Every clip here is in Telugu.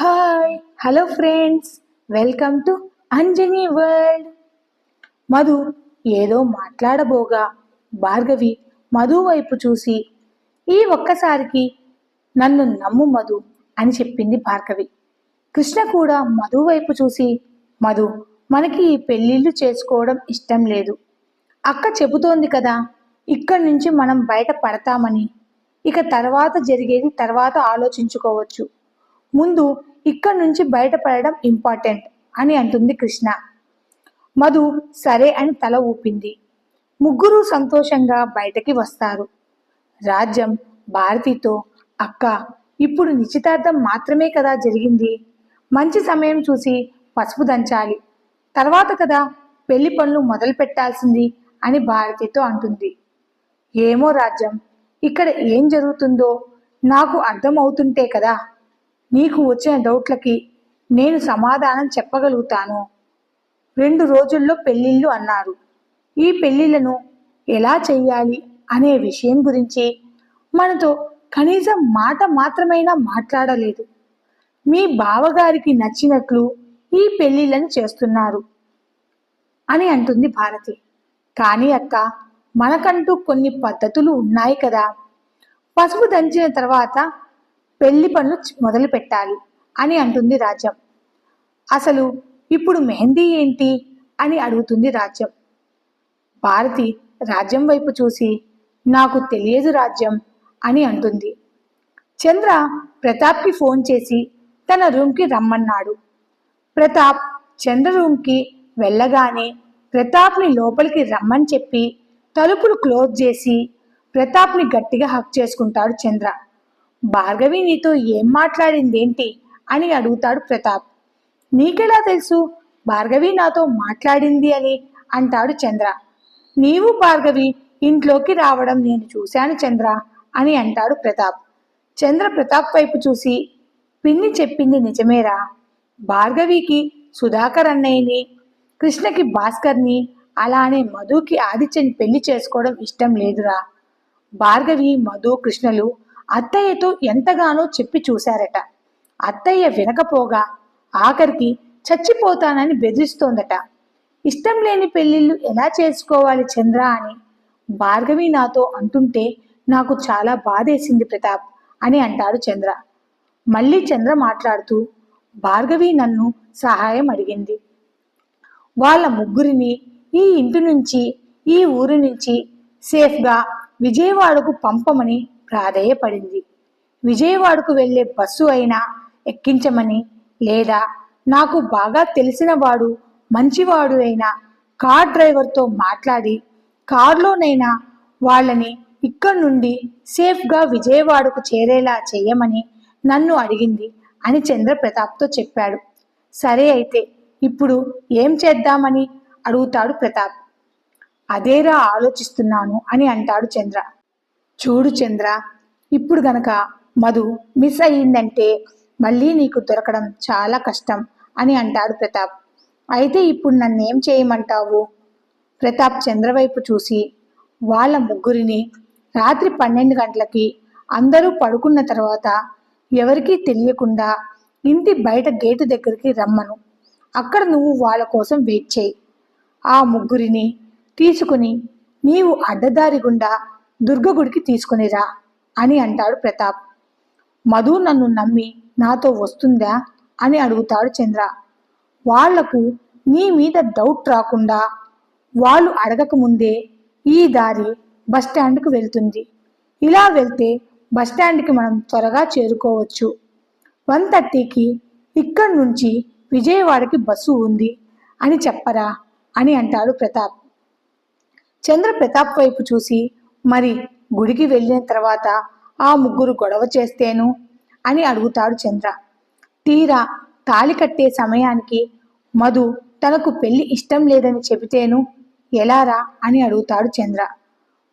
Hi hello friends welcome to Anjani World Madhu ఏదో మాట్లాడబోగా. భార్గవి మధు వైపు చూసి ఈ ఒక్కసారికి నన్ను నమ్ము మధు అని చెప్పింది భార్గవి. కృష్ణ కూడా మధు వైపు చూసి మధు మనకి ఈ పెళ్ళిళ్ళు చేసుకోవడం ఇష్టం లేదు. అక్క చెబుతోంది కదా ఇక్కడి నుంచి మనం బయట పడతామని. ఇక తర్వాత జరిగేది తర్వాత ఆలోచించుకోవచ్చు. ముందు ఇక్కడి నుంచి బయటపడడం ఇంపార్టెంట్ అని అంటుంది కృష్ణ. మధు సరే అని తల ఊపింది. ముగ్గురు సంతోషంగా బయటకి వస్తారు. రాజ్యం భారతితో అక్క ఇప్పుడు నిశ్చితార్థం మాత్రమే కదా జరిగింది. మంచి సమయం చూసి పసుపు దంచాలి. తర్వాత కదా పెళ్ళి పనులు మొదలు పెట్టాల్సింది అని భారతితో అంటుంది. ఏమో రాజ్యం ఇక్కడ ఏం జరుగుతుందో నాకు అర్థం అవుతుంటే కదా నీకు వచ్చిన డౌట్లకి నేను సమాధానం చెప్పగలుగుతాను. రెండు రోజుల్లో పెళ్ళిళ్ళు అన్నారు. ఈ పెళ్ళిళ్ళను ఎలా చేయాలి అనే విషయం గురించి మనతో కనీసం మాట మాత్రమైనా మాట్లాడలేదు. మీ బావగారికి నచ్చినట్లు ఈ పెళ్ళిళ్ళను చేస్తున్నారు అని అంటుంది భారతి. కానీ అక్క మనకంటూ కొన్ని పద్ధతులు ఉన్నాయి కదా. పసుపు దంచిన తర్వాత పెళ్ళి పనులు మొదలు పెట్టాలి అని అంటుంది రాజ్యం. అసలు ఇప్పుడు మెహందీ ఏంటి అని అడుగుతుంది రాజ్యం. భారతి రాజ్యం వైపు చూసి నాకు తెలియదు రాజ్యం అని అంటుంది. చంద్ర ప్రతాప్కి ఫోన్ చేసి తన రూమ్కి రమ్మన్నాడు. ప్రతాప్ చంద్ర రూమ్కి వెళ్ళగానే ప్రతాప్ని లోపలికి రమ్మని చెప్పి తలుపులు క్లోజ్ చేసి ప్రతాప్ని గట్టిగా హక్ చేసుకుంటాడు చంద్ర. భార్గవి నీతో ఏం మాట్లాడిందేంటి అని అడుగుతాడు ప్రతాప్. నీకెలా తెలుసు? భార్గవి నాతో మాట్లాడింది అని అంటాడు చంద్ర. నీవు భార్గవి ఇంట్లోకి రావడం నేను చూశాను చంద్ర అని అంటాడు ప్రతాప్. చంద్ర ప్రతాప్ వైపు చూసి పిన్ని చెప్పింది నిజమేరా? భార్గవికి సుధాకర్ అన్నయ్యని కృష్ణకి భాస్కర్ని అలానే మధుకి ఆదిత్యని పెళ్ళి చేసుకోవడం ఇష్టం లేదురా. భార్గవి మధు కృష్ణలు అత్తయ్యతో ఎంతగానో చెప్పి చూశారట. అత్తయ్య వినకపోగా ఆఖరికి చచ్చిపోతానని బెదిరిస్తోందట. ఇష్టం లేని పెళ్ళిళ్ళు ఎలా చేసుకోవాలి చంద్ర అని భార్గవి నాతో అంటుంటే నాకు చాలా బాధేసింది ప్రతాప్ అని అంటాడు చంద్ర. మళ్ళీ చంద్ర మాట్లాడుతూ భార్గవి నన్ను సహాయం అడిగింది. వాళ్ళ ముగ్గురిని ఈ ఇంటి నుంచి ఈ ఊరి నుంచి సేఫ్గా విజయవాడకు పంపమని ప్రాధేయపడింది. విజయవాడకు వెళ్ళే బస్సు అయినా ఎక్కించమని లేదా నాకు బాగా తెలిసిన వాడు మంచివాడు అయినా కార్ డ్రైవర్తో మాట్లాడి కారులోనైనా వాళ్ళని ఇక్కడి నుండి సేఫ్గా విజయవాడకు చేరేలా చేయమని నన్ను అడిగింది అని చంద్ర ప్రతాప్తో చెప్పాడు. సరే అయితే ఇప్పుడు ఏం చేద్దామని అడుగుతాడు ప్రతాప్. అదేరా ఆలోచిస్తున్నాను అని అంటాడు చంద్ర. చూడు చంద్ర ఇప్పుడు గనక మధు మిస్ అయ్యిందంటే మళ్ళీ నీకు దొరకడం చాలా కష్టం అని అంటాడు ప్రతాప్. అయితే ఇప్పుడు నన్నేం చేయమంటావు? ప్రతాప్ చంద్ర వైపు చూసి వాళ్ళ ముగ్గురిని రాత్రి పన్నెండు గంటలకి అందరూ పడుకున్న తర్వాత ఎవరికీ తెలియకుండా ఇంటి బయట గేటు దగ్గరికి రమ్మను. అక్కడ నువ్వు వాళ్ళ కోసం వెయిట్ చేయి. ఆ ముగ్గురిని తీసుకుని నీవు అడ్డదారి గుండా దుర్గగుడికి తీసుకునిరా అని అంటాడు ప్రతాప్. మధు నన్ను నమ్మి నాతో వస్తుందా అని అడుగుతాడు చంద్ర. వాళ్ళకు నీ మీద డౌట్ రాకుండా వాళ్ళు అడగక ముందే ఈ దారి బస్టాండ్కు వెళ్తుంది. ఇలా వెళ్తే బస్టాండ్కి మనం త్వరగా చేరుకోవచ్చు. వన్ థర్టీకి ఇక్కడి నుంచి విజయవాడకి బస్సు ఉంది అని చెప్పరా అని అంటాడు ప్రతాప్. చంద్ర ప్రతాప్ వైపు చూసి మరి గుడికి వెళ్ళిన తర్వాత ఆ ముగ్గురు గొడవ చేస్తేను? అని అడుగుతాడు చంద్ర. తీరా తాళి కట్టే సమయానికి మధు తనకు పెళ్ళి ఇష్టం లేదని చెబితేను? ఎలారా అని అడుగుతాడు చంద్ర.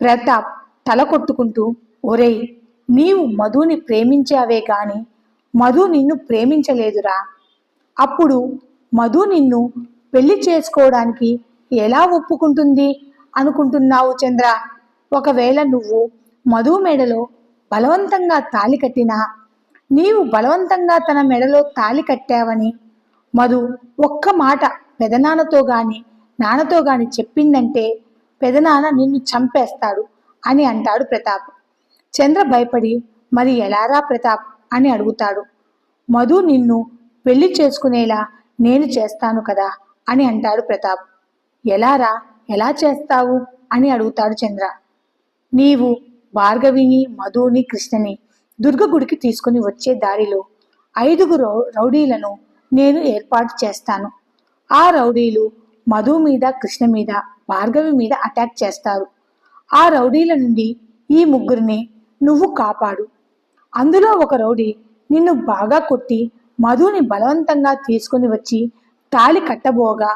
ప్రతాప్ తల కొట్టుకుంటూ ఒరేయ్ నీవు మధుని ప్రేమించావే గాని మధు నిన్ను ప్రేమించలేదురా. అప్పుడు మధు నిన్ను పెళ్ళి చేసుకోవడానికి ఎలా ఒప్పుకుంటుంది అనుకుంటున్నావు చంద్ర? ఒకవేళ నువ్వు మధు మెడలో బలవంతంగా తాళి కట్టినా నీవు బలవంతంగా తన మెడలో తాలి కట్టావని మధు ఒక్క మాట పెదనాన్నతో గాని నాన్నతో గాని చెప్పిందంటే పెదనాన్న నిన్ను చంపేస్తాడు అని అంటాడు ప్రతాప్. చంద్ర భయపడి మరి ఎలారా ప్రతాప్ అని అడుగుతాడు. మధు నిన్ను పెళ్ళి చేసుకునేలా నేను చేస్తాను కదా అని అంటాడు ప్రతాప్. ఎలారా ఎలా చేస్తావు అని అడుగుతాడు చంద్ర. నీవు భార్గవిని మధుని కృష్ణని దుర్గ గుడికి తీసుకుని వచ్చే దారిలో ఐదుగురు రౌడీలను నేను ఏర్పాటు చేస్తాను. ఆ రౌడీలు మధు మీద కృష్ణ మీద భార్గవి మీద అటాక్ చేస్తారు. ఆ రౌడీల నుండి ఈ ముగ్గురిని నువ్వు కాపాడు. అందులో ఒక రౌడీ నిన్ను బాగా కొట్టి మధుని బలవంతంగా తీసుకుని వచ్చి తాళి కట్టబోగా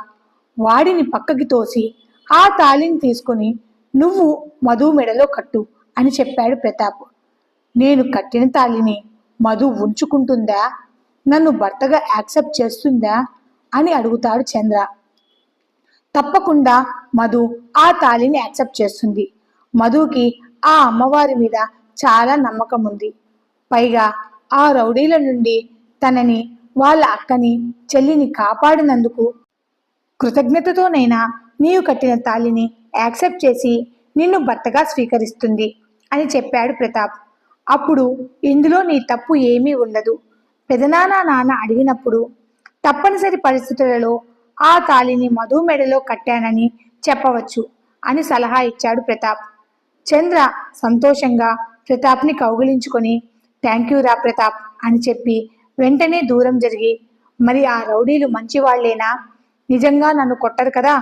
వాడిని పక్కకి తోసి ఆ తాళిని తీసుకుని నువ్వు మధు మెడలో కట్టు అని చెప్పాడు ప్రతాప్. నేను కట్టిన తాళిని మధు ఉంచుకుంటుందా? నన్ను భర్తగా యాక్సెప్ట్ చేస్తుందా? అని అడుగుతాడు చంద్ర. తప్పకుండా మధు ఆ తాళిని యాక్సెప్ట్ చేస్తుంది. మధుకి ఆ అమ్మవారి మీద చాలా నమ్మకం ఉంది. పైగా ఆ రౌడీల నుండి తనని వాళ్ళ అక్కని చెల్లిని కాపాడినందుకు కృతజ్ఞతతోనైనా నీవు కట్టిన తాళిని యాక్సెప్ట్ చేసి నిన్ను భర్తగా స్వీకరిస్తుంది అని చెప్పాడు ప్రతాప్. అప్పుడు ఇందులో నీ తప్పు ఏమీ ఉండదు. పెదనాన్న నాన్న అడిగినప్పుడు తప్పనిసరి పరిస్థితులలో ఆ తాళిని మధు మెడలో కట్టానని చెప్పవచ్చు అని సలహా ఇచ్చాడు ప్రతాప్. చంద్ర సంతోషంగా ప్రతాప్ని కౌగిలించుకొని థ్యాంక్ యూ రా ప్రతాప్ అని చెప్పి వెంటనే దూరం జరిగి మరి ఆ రౌడీలు మంచివాళ్ళేనా? నిజంగా నన్ను కొట్టరు కదా?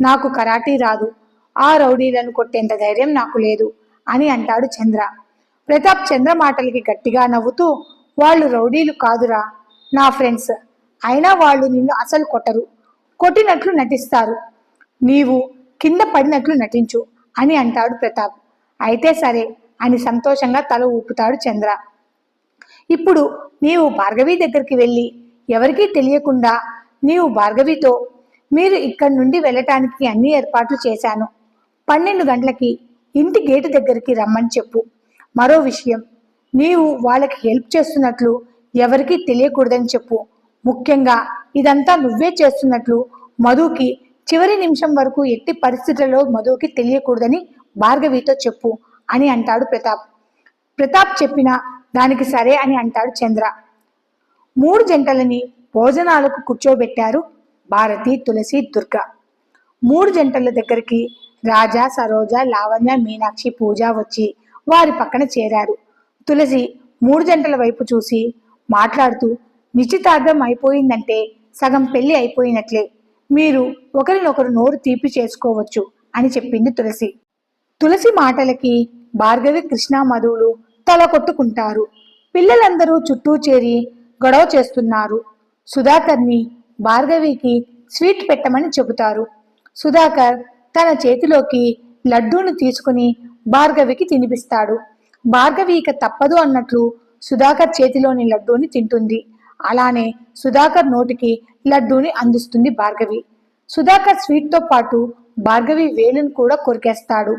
నాకు కరాటీ రాదు. ఆ రౌడీలను కొట్టేంత ధైర్యం నాకు లేదు అని అంటాడు చంద్ర. ప్రతాప్ చంద్ర మాటలకి గట్టిగా నవ్వుతూ వాళ్ళు రౌడీలు కాదురా నా ఫ్రెండ్స్. అయినా వాళ్ళు నిన్ను అసలు కొట్టరు. కొట్టినట్లు నటిస్తారు. నీవు కింద పడినట్లు నటించు అని అంటాడు ప్రతాప్. అయితే సరే అని సంతోషంగా తల ఊపుతాడు చంద్ర. ఇప్పుడు నీవు భార్గవి దగ్గరికి వెళ్ళి ఎవరికీ తెలియకుండా నీవు భార్గవితో మీరు ఇక్కడి నుండి వెళ్ళటానికి అన్ని ఏర్పాట్లు చేశాను. పన్నెండు గంటలకి ఇంటి గేటు దగ్గరికి రమ్మని చెప్పు. మరో విషయం నీవు వాళ్ళకి హెల్ప్ చేస్తున్నట్లు ఎవరికీ తెలియకూడదని చెప్పు. ముఖ్యంగా ఇదంతా నువ్వే చేస్తున్నట్లు మధుకి చివరి నిమిషం వరకు ఎట్టి పరిస్థితులలో మధుకి తెలియకూడదని భార్గవితో చెప్పు అని అంటాడు ప్రతాప్. ప్రతాప్ చెప్పిన దానికి సరే అని అంటాడు చంద్ర. మూడు జంటలని భోజనాలకు కూర్చోబెట్టారు భారతి తులసి దుర్గ. మూడు జంటల దగ్గరికి రాజా సరోజ లావణ్య మీనాక్షి పూజ వచ్చి వారి పక్కన చేరారు. తులసి మూడు జంటల వైపు చూసి మాట్లాడుతూ నిశ్చితార్థం అయిపోయిందంటే సగం పెళ్ళి అయిపోయినట్లే. మీరు ఒకరినొకరు నోరు తీపి చేసుకోవచ్చు అని చెప్పింది తులసి. తులసి మాటలకి భార్గవి కృష్ణ మధువులు తల కొట్టుకుంటారు. పిల్లలందరూ చుట్టూ చేరి గొడవ చేస్తున్నారు. సుధాకర్ని భార్గవికి స్వీట్ పెట్టమని చెబుతారు. సుధాకర్ తన చేతిలోకి లడ్డూను తీసుకుని భార్గవికి తినిపిస్తాడు. భార్గవి ఇక తప్పదు అన్నట్లు సుధాకర్ చేతిలోని లడ్డూని తింటుంది. అలానే సుధాకర్ నోటికి లడ్డూని అందిస్తుంది భార్గవి. సుధాకర్ స్వీట్తో పాటు భార్గవి వేలును కూడా కొరికేస్తాడు.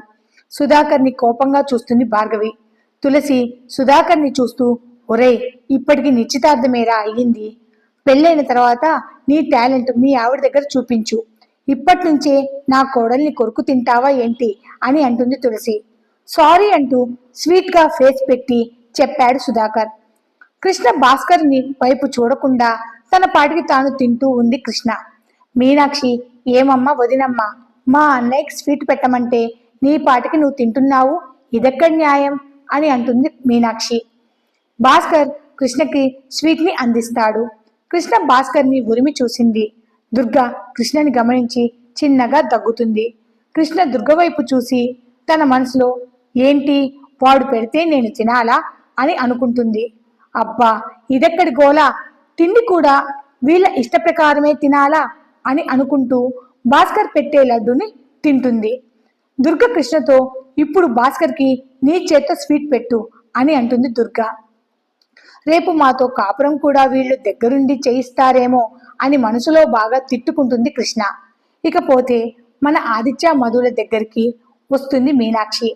సుధాకర్ని కోపంగా చూస్తుంది భార్గవి. తులసి సుధాకర్ని చూస్తూ ఒరే ఇప్పటికి నిశ్చితార్థమేరా అయ్యింది? పెళ్ళైన తర్వాత నీ టాలెంట్ మీ ఆవిడ దగ్గర చూపించు. ఇప్పటి నుంచే నా కోడల్ని కొరుకు తింటావా ఏంటి? అని అంటుంది తులసి. సారీ అంటూ స్వీట్గా ఫేస్ పెట్టి చెప్పాడు సుధాకర్. కృష్ణ భాస్కర్ని వైపు చూడకుండా తన పాటికి తాను తింటూ ఉంది కృష్ణ. మీనాక్షి ఏమమ్మా వదినమ్మా మా అన్నయ్యకి స్వీట్ పెట్టమంటే నీ పాటికి నువ్వు తింటున్నావు? ఇదెక్కడి న్యాయం? అని అంటుంది మీనాక్షి. భాస్కర్ కృష్ణకి స్వీట్ని అందిస్తాడు. కృష్ణ భాస్కర్ని ఉరిమి చూసింది. దుర్గ కృష్ణని గమనించి చిన్నగా దగ్గుతుంది. కృష్ణ దుర్గ వైపు చూసి తన మనసులో ఏంటి? వాడు పెడితే నేను తినాలా? అని అనుకుంటుంది. అబ్బా! ఇదెక్కడి గోలా? తిండి కూడా వీళ్ళ ఇష్ట ప్రకారమే తినాలా? అని అనుకుంటూ భాస్కర్ పెట్టే లడ్డుని తింటుంది. దుర్గ కృష్ణతో ఇప్పుడు భాస్కర్కి నీ చేత్తో స్వీట్ పెట్టు అని అంటుంది దుర్గ. రేపు మాతో కాపురం కూడా వీళ్ళు దగ్గరుండి చేయిస్తారేమో అని మనసులో బాగా తిట్టుకుంటుంది కృష్ణ. ఇకపోతే మన ఆదిత్య మధుల దగ్గరికి వస్తుంది మీనాక్షి.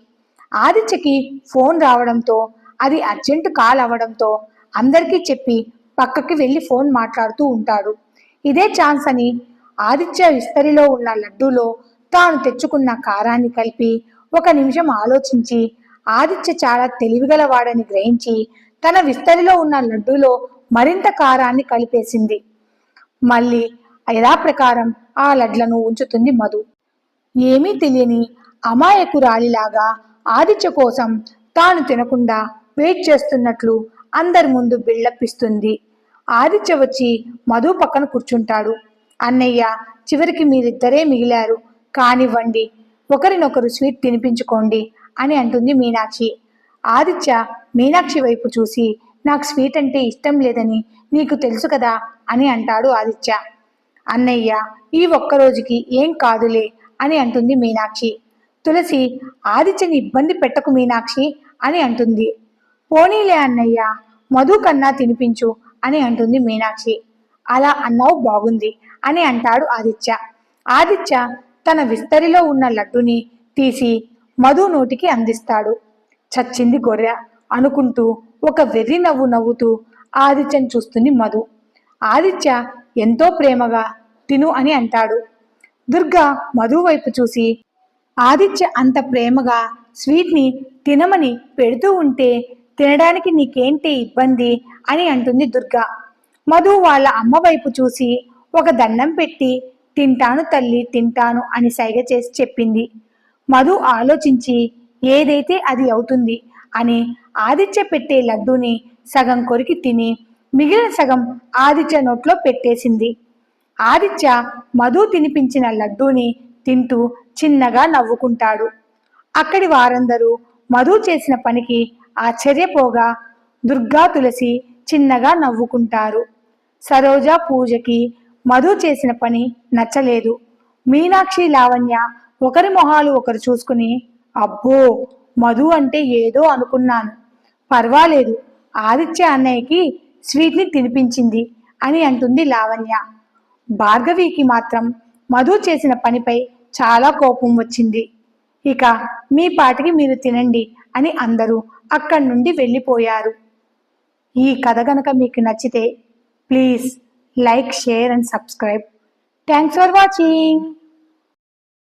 ఆదిత్యకి ఫోన్ రావడంతో అది అర్జెంటు కాల్ అవ్వడంతో అందరికీ చెప్పి పక్కకి వెళ్ళి ఫోన్ మాట్లాడుతూ ఉంటాడు. ఇదే ఛాన్స్ అని ఆదిత్య విస్తరిలో ఉన్న లడ్డూలో తాను తెచ్చుకున్న కారాన్ని కలిపి ఒక నిమిషం ఆలోచించి ఆదిత్య చాలా తెలివిగలవాడని గ్రహించి తన విస్తరిలో ఉన్న లడ్డూలో మరింత కారాన్ని కలిపేసింది. మళ్ళీ యథాప్రకారం ఆ లడ్లను ఉంచుతుంది మధు. ఏమీ తెలియని అమాయకురాలిలాగా ఆదిత్య కోసం తాను తినకుండా వెయిట్ చేస్తున్నట్లు అందరి ముందు బిళ్ళప్పిస్తుంది ఆదిత్య వచ్చి మధు పక్కన కూర్చుంటాడు. అన్నయ్య చివరికి మీరిద్దరే మిగిలారు. కానివ్వండి ఒకరినొకరు స్వీట్ తినిపించుకోండి అని అంటుంది మీనాక్షి. ఆదిత్య మీనాక్షి వైపు చూసి నాకు స్వీట్ అంటే ఇష్టం లేదని నీకు తెలుసు కదా అని అంటాడు ఆదిత్య. అన్నయ్య ఈ ఒక్క రోజుకి ఏం కాదులే అని అంటుంది మీనాక్షి. తులసి ఆదిత్యని ఇబ్బంది పెట్టకు మీనాక్షి అని అంటుంది. పోనీలే అన్నయ్య మధు కన్నా తినిపించు అని అంటుంది మీనాక్షి. అలా అన్నావు బాగుంది అని అంటాడు ఆదిత్య. ఆదిత్య తన విస్తరిలో ఉన్న లడ్డుని తీసి మధు నోటికి అందిస్తాడు. చచ్చింది గొర్రె అనుకుంటూ ఒక వెర్రి నవ్వు నవ్వుతూ ఆదిత్యని చూస్తుంది మధు. ఆదిత్య ఎంతో ప్రేమగా తిను అని అంటాడు. దుర్గా మధు వైపు చూసి ఆదిత్య అంత ప్రేమగా స్వీట్ని తినమని పెడుతూ ఉంటే తినడానికి నీకేంటి ఇబ్బంది అని అంటుంది దుర్గా. మధు వాళ్ళ అమ్మ వైపు చూసి ఒక దండం పెట్టి తింటాను తల్లి తింటాను అని సైగ చేసి చెప్పింది. మధు ఆలోచించి ఏదైతే అది అవుతుంది అని ఆదిత్య పెట్టే లడ్డూని సగం కొరికి తిని మిగిలిన సగం ఆదిత్య నోట్లో పెట్టేసింది. ఆదిత్య మధు తినిపించిన లడ్డూని తింటూ చిన్నగా నవ్వుకుంటాడు. అక్కడి వారందరూ మధు చేసిన పనికి ఆశ్చర్యపోగా దుర్గా తులసి చిన్నగా నవ్వుకుంటారు. సరోజ పూజకి మధు చేసిన పని నచ్చలేదు. మీనాక్షి లావణ్య ఒకరి మొహాలు ఒకరు చూసుకుని అబ్బో మధు అంటే ఏదో అనుకున్నాను. పర్వాలేదు. ఆదిత్య అన్నయ్యకి స్వీట్ని తినిపించింది అని అంటుంది లావణ్య. భార్గవికి మాత్రం మధు చేసిన పనిపై చాలా కోపం వచ్చింది. ఇక మీ పాటికి మీరు తినండి అని అందరూ అక్కడి నుండి వెళ్ళిపోయారు. ఈ కథ గనక మీకు నచ్చితే please like share and subscribe. Thanks for watching.